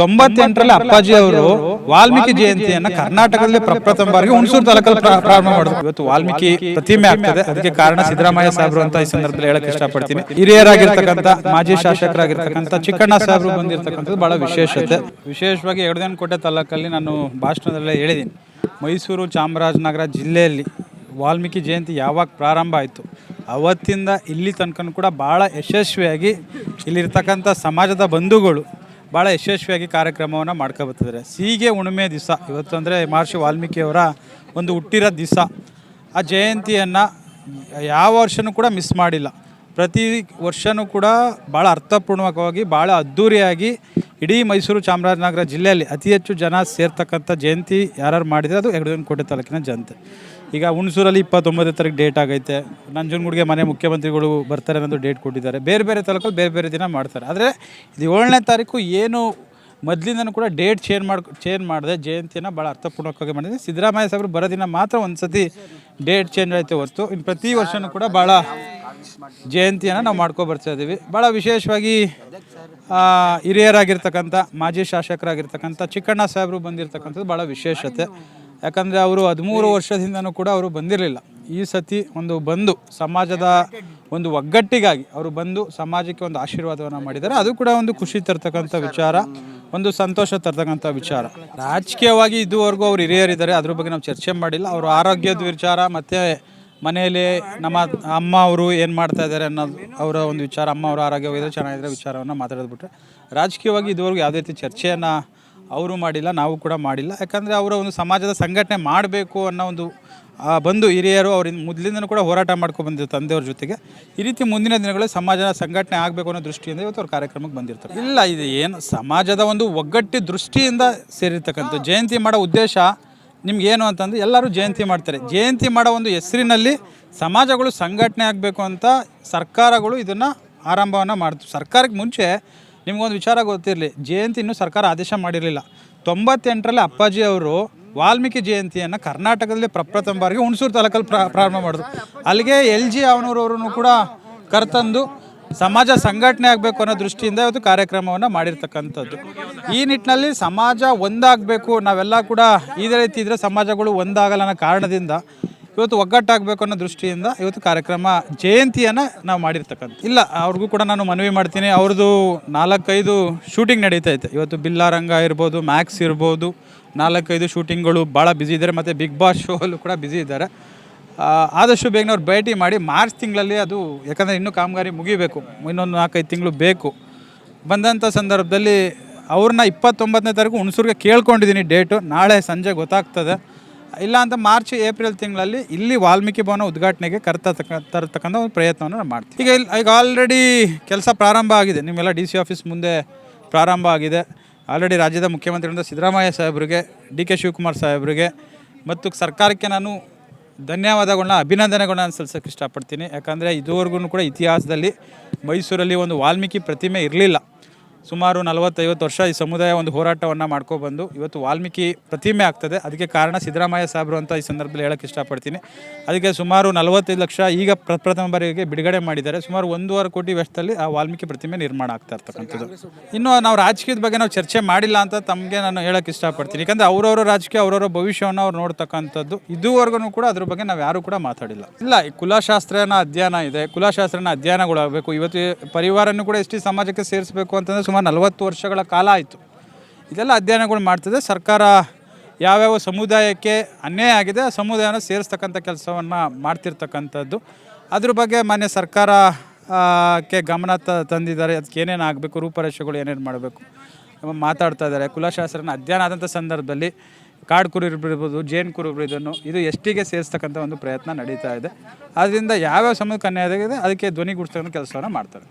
ತೊಂಬತ್ತೆಂಟರಲ್ಲಿ ಅಪ್ಪಾಜಿ ಅವರು ವಾಲ್ಮೀಕಿ ಜಯಂತಿಯನ್ನ ಕರ್ನಾಟಕದಲ್ಲಿ ಪ್ರಪ್ರಥಮ ಬಾರಿಗೆ ಹುಣಸೂರು ತಾಲೂಕಲ್ಲಿ ಪ್ರಾರಂಭ ಮಾಡಿದ್ರು ಇವತ್ತು ವಾಲ್ಮೀಕಿ ಪ್ರತಿಮೆ ಆಗ್ತದೆ. ಅದಕ್ಕೆ ಕಾರಣ ಸಿದ್ದರಾಮಯ್ಯ ಸಾಹೇಬರು ಅಂತ ಈ ಸಂದರ್ಭದಲ್ಲಿ ಹೇಳಕ್ ಇಷ್ಟಪಡ್ತೀನಿ. ಹಿರಿಯರಾಗಿರ್ತಕ್ಕಂಥ ಮಾಜಿ ಶಾಸಕರಾಗಿರ್ತಕ್ಕಂಥ ಚಿಕ್ಕಣ್ಣ ಸಾಹೇಬ್ರು ಬಂದಿರತಕ್ಕಂಥದ್ದು ಬಹಳ ವಿಶೇಷತೆ. ವಿಶೇಷವಾಗಿ ಯಡದೇನಕೋಟೆ ತಾಲೂಕಲ್ಲಿ ನಾನು ಭಾಷಣದಲ್ಲೇ ಹೇಳಿದ್ದೀನಿ. ಮೈಸೂರು ಚಾಮರಾಜನಗರ ಜಿಲ್ಲೆಯಲ್ಲಿ ವಾಲ್ಮೀಕಿ ಜಯಂತಿ ಯಾವಾಗ ಪ್ರಾರಂಭ ಆಯಿತು? ಅವತ್ತಿಂದ ಇಲ್ಲಿ ತನಕ ಕೂಡ ಭಾಳ ಯಶಸ್ವಿಯಾಗಿ ಇಲ್ಲಿರ್ತಕ್ಕಂಥ ಸಮಾಜದ ಬಂಧುಗಳು ಭಾಳ ಯಶಸ್ವಿಯಾಗಿ ಕಾರ್ಯಕ್ರಮವನ್ನು ಮಾಡ್ಕೊಬರ್ತಿದ್ದಾರೆ ಸೀಗೆ ಹುಣ್ಣಿಮೆ ದಿವಸ. ಇವತ್ತು ಅಂದರೆ ಮಹರ್ಷಿ ವಾಲ್ಮೀಕಿಯವರ ಒಂದು ಹುಟ್ಟಿರೋ ದಿವಸ. ಆ ಜಯಂತಿಯನ್ನು ಯಾವ ವರ್ಷನೂ ಕೂಡ ಮಿಸ್ ಮಾಡಿಲ್ಲ. ಪ್ರತಿ ವರ್ಷವೂ ಕೂಡ ಭಾಳ ಅರ್ಥಪೂರ್ಣವಾಗಿ, ಭಾಳ ಅದ್ಧೂರಿಯಾಗಿ ಇಡೀ ಮೈಸೂರು ಚಾಮರಾಜನಗರ ಜಿಲ್ಲೆಯಲ್ಲಿ ಅತಿ ಹೆಚ್ಚು ಜನ ಸೇರ್ತಕ್ಕಂಥ ಜಯಂತಿ ಯಾರು ಮಾಡಿದರೆ ಅದು ಯಗಡನಕೋಟೆ ತಾಲೂಕಿನ ಜನತೆ. ಈಗ ಹುಣಸೂರಲ್ಲಿ ಇಪ್ಪತ್ತೊಂಬತ್ತನೇ ತಾರೀಕು ಡೇಟ್ ಆಗೈತೆ. ನಂಜನಗೂಡಿಗೆ ಮನೆ ಮುಖ್ಯಮಂತ್ರಿಗಳು ಬರ್ತಾರೆ ಅನ್ನೋದು ಡೇಟ್ ಕೊಟ್ಟಿದ್ದಾರೆ. ಬೇರೆ ಬೇರೆ ತಾಲೂಕಲ್ಲಿ ಬೇರೆ ಬೇರೆ ದಿನ ಮಾಡ್ತಾರೆ. ಆದರೆ ಇದು ಏಳನೇ ತಾರೀಕು ಏನು ಮೊದಲಿಂದನೂ ಕೂಡ ಡೇಟ್ ಚೇಂಜ್ ಮಾಡಿ ಚೇಂಜ್ ಮಾಡಿದೆ, ಜಯಂತಿಯನ್ನು ಭಾಳ ಅರ್ಥಪೂರ್ಣವಾಗಿ ಮಾಡಿದೆ. ಸಿದ್ದರಾಮಯ್ಯ ಸಾಹೇಬರು ಬರೋದಿನ ಮಾತ್ರ ಒಂದು ಸತಿ ಡೇಟ್ ಚೇಂಜ್ ಆಯಿತು ಹೊರತು. ಇನ್ನು ಪ್ರತಿ ವರ್ಷವೂ ಕೂಡ ಭಾಳ ಜಯಂತಿಯನ್ನು ನಾವು ಮಾಡ್ಕೊ ಬರ್ತಾ ಇದ್ದೀವಿ ಭಾಳ ವಿಶೇಷವಾಗಿ ಹಿರಿಯರಾಗಿರ್ತಕ್ಕಂಥ, ಮಾಜಿ ಶಾಸಕರಾಗಿರ್ತಕ್ಕಂಥ, ಚಿಕ್ಕಣ್ಣ ಸಾಹೇಬರು ಬಂದಿರತಕ್ಕಂಥದ್ದು ಭಾಳ ವಿಶೇಷತೆ. ಯಾಕಂದರೆ ಅವರು ಹದಿಮೂರು ವರ್ಷದಿಂದನೂ ಕೂಡ ಅವರು ಬಂದಿರಲಿಲ್ಲ. ಈ ಸತಿ ಒಂದು ಬಂದು ಸಮಾಜದ ಒಂದು ಒಗ್ಗಟ್ಟಿಗಾಗಿ ಅವರು ಬಂದು ಸಮಾಜಕ್ಕೆ ಒಂದು ಆಶೀರ್ವಾದವನ್ನು ಮಾಡಿದ್ದಾರೆ. ಅದು ಕೂಡ ಒಂದು ಖುಷಿ ತರ್ತಕ್ಕಂಥ ವಿಚಾರ, ಒಂದು ಸಂತೋಷ ತರ್ತಕ್ಕಂಥ ವಿಚಾರ. ರಾಜಕೀಯವಾಗಿ ಇದುವರೆಗೂ ಅವ್ರು ಹಿರಿಯರಿದ್ದಾರೆ. ಅದ್ರ ಬಗ್ಗೆ ನಾವು ಚರ್ಚೆ ಮಾಡಿಲ್ಲ. ಅವರು ಆರೋಗ್ಯದ ವಿಚಾರ ಮತ್ತು ಮನೆಯಲ್ಲಿ ನಮ್ಮ ಅಮ್ಮ ಅವರು ಏನು ಮಾಡ್ತಾ ಇದ್ದಾರೆ ಅನ್ನೋದು ಅವರ ಒಂದು ವಿಚಾರ, ಅಮ್ಮ ಅವರ ಆರೋಗ್ಯವಾಗಿದ್ದರೆ ಚೆನ್ನಾಗಿದ್ರೆ ವಿಚಾರವನ್ನು ಮಾತಾಡೋದು ಬಿಟ್ಟರೆ ರಾಜಕೀಯವಾಗಿ ಇದುವರೆಗೂ ಯಾವುದೇ ರೀತಿ ಚರ್ಚೆಯನ್ನು ಅವರು ಮಾಡಿಲ್ಲ, ನಾವು ಕೂಡ ಮಾಡಿಲ್ಲ. ಯಾಕಂದರೆ ಅವರ ಒಂದು ಸಮಾಜದ ಸಂಘಟನೆ ಮಾಡಬೇಕು ಅನ್ನೋ ಒಂದು ಬಂದು ಹಿರಿಯರು ಅವ್ರಿಂದ ಮೊದಲಿಂದನೂ ಕೂಡ ಹೋರಾಟ ಮಾಡ್ಕೊಂಡು ಬಂದಿರೋ ತಂದೆಯವ್ರ ಜೊತೆಗೆ. ಈ ರೀತಿ ಮುಂದಿನ ದಿನಗಳಲ್ಲಿ ಸಮಾಜದ ಸಂಘಟನೆ ಆಗಬೇಕು ಅನ್ನೋ ದೃಷ್ಟಿಯಿಂದ ಇವತ್ತು ಅವ್ರ ಕಾರ್ಯಕ್ರಮಕ್ಕೆ ಬಂದಿರ್ತಾರೆ. ಇಲ್ಲ, ಇದು ಏನು, ಸಮಾಜದ ಒಂದು ಒಗ್ಗಟ್ಟಿ ದೃಷ್ಟಿಯಿಂದ ಸೇರಿರ್ತಕ್ಕಂಥ ಜಯಂತಿ ಮಾಡೋ ಉದ್ದೇಶ ನಿಮ್ಗೆ ಏನು ಅಂತಂದ್ರೆ ಎಲ್ಲರೂ ಜಯಂತಿ ಮಾಡ್ತಾರೆ. ಜಯಂತಿ ಮಾಡೋ ಒಂದು ಹೆಸರಿನಲ್ಲಿ ಸಮಾಜಗಳು ಸಂಘಟನೆ ಆಗಬೇಕು ಅಂತ ಸರ್ಕಾರಗಳು ಇದನ್ನು ಆರಂಭವನ್ನು ಮಾಡ್ತು, ಸರ್ಕಾರಕ್ಕೆ ಮುಂಚೆ ನಿಮಗೊಂದು ವಿಚಾರ ಗೊತ್ತಿರಲಿ, ಜಯಂತಿ ಇನ್ನೂ ಸರ್ಕಾರ ಆದೇಶ ಮಾಡಿರಲಿಲ್ಲ. ತೊಂಬತ್ತೆಂಟರಲ್ಲಿ ಅಪ್ಪಾಜಿ ಅವರು ವಾಲ್ಮೀಕಿ ಜಯಂತಿಯನ್ನು ಕರ್ನಾಟಕದಲ್ಲಿ ಪ್ರಪ್ರಥಮ ಬಾರಿಗೆ ಹುಣಸೂರು ತಾಲೂಕಲ್ಲಿ ಪ್ರಾ, ಪ್ರಾರಂಭ ಮಾಡಿದ್ರು. ಅಲ್ಲಿಗೆ ಎಲ್ ಜಿ ಅವನೂರವ್ರೂ ಕೂಡ ಕರ್ತಂದು ಸಮಾಜ ಸಂಘಟನೆ ಆಗಬೇಕು ಅನ್ನೋ ದೃಷ್ಟಿಯಿಂದ ಇವತ್ತು ಕಾರ್ಯಕ್ರಮವನ್ನು ಮಾಡಿರ್ತಕ್ಕಂಥದ್ದು. ಈ ನಿಟ್ಟಿನಲ್ಲಿ ಸಮಾಜ ಒಂದಾಗಬೇಕು, ನಾವೆಲ್ಲ ಕೂಡ ಇದೇ ರೀತಿ ಇದ್ದರೆ ಸಮಾಜಗಳು ಒಂದಾಗಲ್ಲ ಅನ್ನೋ ಕಾರಣದಿಂದ ಇವತ್ತು ಒಗ್ಗಟ್ಟಾಗಬೇಕು ಅನ್ನೋ ದೃಷ್ಟಿಯಿಂದ ಇವತ್ತು ಕಾರ್ಯಕ್ರಮ ಜಯಂತಿಯನ್ನು ನಾವು ಮಾಡಿರ್ತಕ್ಕಂಥ ಇಲ್ಲ, ಅವ್ರಿಗೂ ಕೂಡ ನಾನು ಮನವಿ ಮಾಡ್ತೀನಿ. ಅವ್ರದ್ದು ನಾಲ್ಕೈದು ಶೂಟಿಂಗ್ ನಡೀತೈತೆ ಇವತ್ತು ಬಿಲ್ಲಾರಂಗ ಇರ್ಬೋದು ಮ್ಯಾಕ್ಸ್ ಇರ್ಬೋದು, ನಾಲ್ಕೈದು ಶೂಟಿಂಗ್ಗಳು ಭಾಳ ಬ್ಯುಸಿ ಇದ್ದಾರೆ. ಮತ್ತು ಬಿಗ್ ಬಾಸ್ ಶೋ ಅಲ್ಲೂ ಕೂಡ ಬ್ಯುಸಿ ಇದ್ದಾರೆ. ಆದಷ್ಟು ಬೇಗನೆ ಅವ್ರು ಭೇಟಿ ಮಾಡಿ ಮಾರ್ಚ್ ತಿಂಗಳಲ್ಲಿ ಅದು, ಯಾಕಂದರೆ ಇನ್ನೂ ಕಾಮಗಾರಿ ಮುಗಿಬೇಕು. ಇನ್ನೊಂದು ನಾಲ್ಕೈದು ತಿಂಗಳು ಬೇಕು. ಬಂದಂಥ ಸಂದರ್ಭದಲ್ಲಿ ಅವ್ರನ್ನ ಇಪ್ಪತ್ತೊಂಬತ್ತನೇ ತಾರೀಕು ಹುಣಸೂರಿಗೆ ಕೇಳ್ಕೊಂಡಿದ್ದೀನಿ ಡೇಟು. ನಾಳೆ ಸಂಜೆ ಗೊತ್ತಾಗ್ತದೆ. ಇಲ್ಲ ಅಂತ ಮಾರ್ಚ್, ಏಪ್ರಿಲ್ ತಿಂಗಳಲ್ಲಿ ಇಲ್ಲಿ ವಾಲ್ಮೀಕಿ ಭವನ ಉದ್ಘಾಟನೆಗೆ ಕರ್ತತಕ್ಕ ತರತಕ್ಕಂಥ ಒಂದು ಪ್ರಯತ್ನವನ್ನು ನಾವು ಮಾಡ್ತೀವಿ. ಈಗ ಇಲ್ಲಿ, ಈಗ ಆಲ್ರೆಡಿ ಕೆಲಸ ಪ್ರಾರಂಭ ಆಗಿದೆ. ನಿಮ್ಮೆಲ್ಲ ಡಿ ಸಿ ಆಫೀಸ್ ಮುಂದೆ ಪ್ರಾರಂಭ ಆಗಿದೆ. ಆಲ್ರೆಡಿ ರಾಜ್ಯದ ಮುಖ್ಯಮಂತ್ರಿಗಳಿಂದ ಸಿದ್ದರಾಮಯ್ಯ ಸಾಹೇಬ್ರಿಗೆ, ಡಿ ಕೆ ಶಿವಕುಮಾರ್ ಸಾಹೇಬ್ರಿಗೆ, ಮತ್ತು ಸರ್ಕಾರಕ್ಕೆ ನಾನು ಧನ್ಯವಾದಗಳನ್ನ ಅಭಿನಂದನೆಗಳನ್ನ ಸಲ್ಲಿಸೋಕೆ ಇಷ್ಟಪಡ್ತೀನಿ. ಯಾಕಂದರೆ ಇದುವರೆಗೂ ಕೂಡ ಇತಿಹಾಸದಲ್ಲಿ ಮೈಸೂರಲ್ಲಿ ಒಂದು ವಾಲ್ಮೀಕಿ ಪ್ರತಿಮೆ ಇರಲಿಲ್ಲ. ಸುಮಾರು ನಲವತ್ತೈವತ್ತು ವರ್ಷ ಈ ಸಮುದಾಯ ಒಂದು ಹೋರಾಟವನ್ನು ಮಾಡ್ಕೊಬಂದು ಇವತ್ತು ವಾಲ್ಮೀಕಿ ಪ್ರತಿಮೆ ಆಗ್ತದೆ. ಅದಕ್ಕೆ ಕಾರಣ ಸಿದ್ದರಾಮಯ್ಯ ಸಾಹೇಬರು ಅಂತ ಈ ಸಂದರ್ಭದಲ್ಲಿ ಹೇಳೋಕ್ಕೆ ಇಷ್ಟಪಡ್ತೀನಿ. ಅದಕ್ಕೆ ಸುಮಾರು ನಲವತ್ತೈದು ಲಕ್ಷ ಈಗ ಪ್ರಪ್ರಥಮ ಬಾರಿಗೆ ಬಿಡುಗಡೆ ಮಾಡಿದ್ದಾರೆ. ಸುಮಾರು ಒಂದೂವರೆ ಕೋಟಿ ವೆಚ್ಚದಲ್ಲಿ ಆ ವಾಲ್ಮೀಕಿ ಪ್ರತಿಮೆ ನಿರ್ಮಾಣ ಆಗ್ತಾ ಇರ್ತಕ್ಕಂಥದ್ದು. ಇನ್ನು ನಾವು ರಾಜಕೀಯದ ಬಗ್ಗೆ ನಾವು ಚರ್ಚೆ ಮಾಡಿಲ್ಲ ಅಂತ ತಮಗೆ ನಾನು ಹೇಳೋಕ್ಕೆ ಇಷ್ಟಪಡ್ತೀನಿ. ಯಾಕಂದರೆ ಅವರವರ ರಾಜಕೀಯ, ಅವರವರ ಭವಿಷ್ಯವನ್ನು ಅವ್ರು ನೋಡ್ತಕ್ಕಂಥದ್ದು. ಇದುವರೆಗೂ ಕೂಡ ಅದ್ರ ಬಗ್ಗೆ ನಾವು ಯಾರು ಕೂಡ ಮಾತಾಡಿಲ್ಲ. ಇಲ್ಲ, ಈ ಕುಲಶಾಸ್ತ್ರನ ಅಧ್ಯಯನ ಇದೆ. ಕುಲಶಾಸ್ತ್ರನ ಅಧ್ಯಯನಗಳಾಗಬೇಕು. ಇವತ್ತು ಪರಿವಾರನೂ ಕೂಡ ಎಷ್ಟು ಸಮಾಜಕ್ಕೆ ಸೇರಿಸಬೇಕು ಅಂತಂದರೆ ಸುಮಾರು ನಲವತ್ತು ವರ್ಷಗಳ ಕಾಲ ಆಯಿತು. ಇದೆಲ್ಲ ಅಧ್ಯಯನಗಳು ಮಾಡ್ತದೆ. ಸರ್ಕಾರ ಯಾವ್ಯಾವ ಸಮುದಾಯಕ್ಕೆ ಅನ್ಯಾಯ ಆಗಿದೆ ಆ ಸಮುದಾಯನ ಸೇರಿಸ್ತಕ್ಕಂಥ ಕೆಲಸವನ್ನು ಮಾಡ್ತಿರ್ತಕ್ಕಂಥದ್ದು. ಅದ್ರ ಬಗ್ಗೆ ಮಾನ್ಯ ಸರ್ಕಾರ ಕ್ಕೆ ಗಮನ ತ- ತಂದಿದ್ದಾರೆ. ಅದಕ್ಕೆ ಏನೇನು ಆಗಬೇಕು, ರೂಪರೇಷೆಗಳು ಏನೇನು ಮಾಡಬೇಕು ಮಾತಾಡ್ತಾ ಇದ್ದಾರೆ. ಕುಲಶಾಸ್ತ್ರನ ಅಧ್ಯಯನ ಆದಂಥ ಸಂದರ್ಭದಲ್ಲಿ ಕಾಡು ಕುರುಬರು ಇರ್ಬೋದು ಜೇನು ಕುರುಬರು ಇದನ್ನು ಇದು ಎಷ್ಟಿಗೆ ಸೇರಿಸ್ತಕ್ಕಂಥ ಒಂದು ಪ್ರಯತ್ನ ನಡೀತಾ ಇದೆ. ಆದ್ದರಿಂದ ಯಾವ್ಯಾವ ಸಮಯಕ್ಕೆ ಅನ್ಯಾಯ ಆಗಿದೆ, ಅದಕ್ಕೆ ಧ್ವನಿಗೂಡಿಸ್ತಕ್ಕಂಥ ಕೆಲಸವನ್ನು ಮಾಡ್ತಾರೆ.